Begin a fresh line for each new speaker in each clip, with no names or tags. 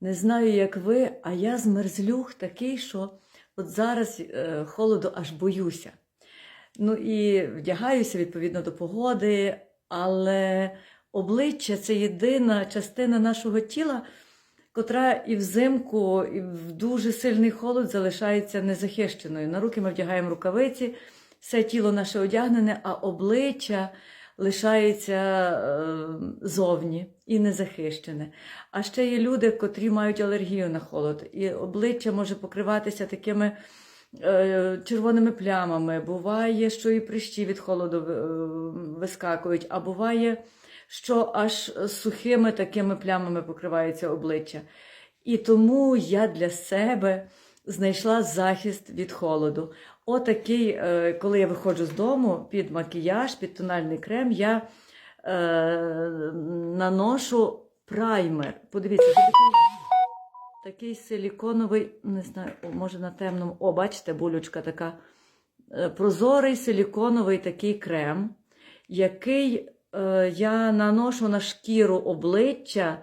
Не знаю, як ви, а я змерзлюх такий, що от зараз е, холоду аж боюся. Ну і вдягаюся відповідно до погоди, але обличчя це єдина частина нашого тіла, котра і взимку, і в дуже сильний холод залишається незахищеною. На руки ми вдягаємо рукавиці, все тіло наше одягнене, а обличчя лишається е, зовні і незахищене. А ще є люди, котрі мають алергію на холод, і обличчя може покриватися такими е, червоними плямами. Буває, що і прищі від холоду е, вискакують, а буває, що аж сухими такими плямами покривається обличчя. І тому я для себе знайшла захист від холоду. Отакий, е, коли я виходжу з дому під макіяж, під тональний крем, я е, наношу праймер. Подивіться, це такий, такий силіконовий, не знаю, може на темному. О, бачите, булючка така. Е, Прозорий силіконовий такий крем, який е, я наношу на шкіру обличчя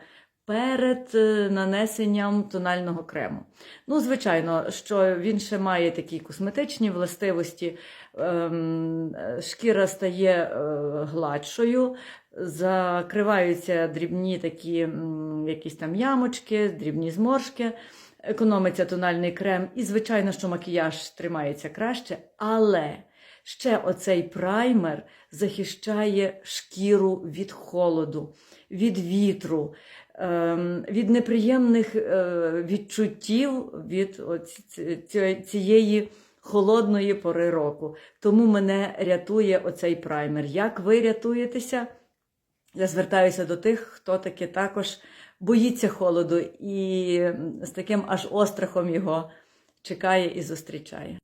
перед е, нанесенням тонального крему. Ну, звичайно, що він ще має такі косметичні властивості. Ем, Шкіра стає е, гладшою, закриваються дрібні такі якісь там ямочки, дрібні зморшки, економиться тональний крем, і, звичайно, що макіяж тримається краще, але ще оцей праймер захищає шкіру від холоду, від вітру, ем, від неприємних е, відчуттів від цієї холодної пори року. Тому мене рятує оцей праймер. Як ви рятуєтеся? Я звертаюся до тих, хто таки також боїться холоду і з таким аж острахом його чекає і зустрічає.